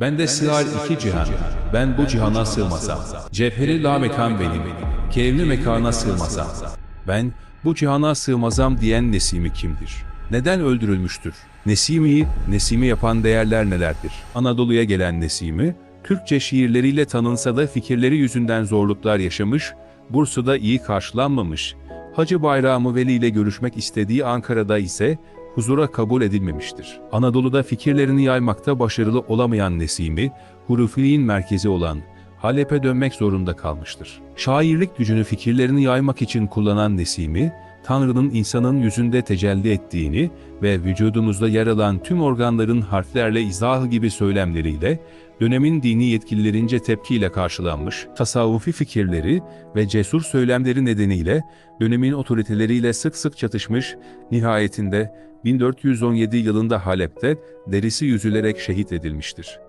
Ben de sığar iki cihan, ben bu cihana sığmasam. Cevheri la mekan benim, kevni mekana sığmasam. Ben bu cihana sığmazam diyen Nesimi kimdir? Neden öldürülmüştür? Nesimi'yi, Nesimi yapan değerler nelerdir? Anadolu'ya gelen Nesimi, Türkçe şiirleriyle tanınsa da fikirleri yüzünden zorluklar yaşamış, Bursa'da iyi karşılanmamış, Hacı Bayramı Veli ile görüşmek istediği Ankara'da ise huzura kabul edilmemiştir. Anadolu'da fikirlerini yaymakta başarılı olamayan Nesimi, hurufiliğin merkezi olan Halep'e dönmek zorunda kalmıştır. Şairlik gücünü fikirlerini yaymak için kullanan Nesimi, Tanrı'nın insanın yüzünde tecelli ettiğini ve vücudumuzda yer alan tüm organların harflerle izahı gibi söylemleriyle, dönemin dini yetkililerince tepkiyle karşılanmış, tasavvufi fikirleri ve cesur söylemleri nedeniyle dönemin otoriteleriyle sık sık çatışmış, nihayetinde 1417 yılında Halep'te derisi yüzülerek şehit edilmiştir.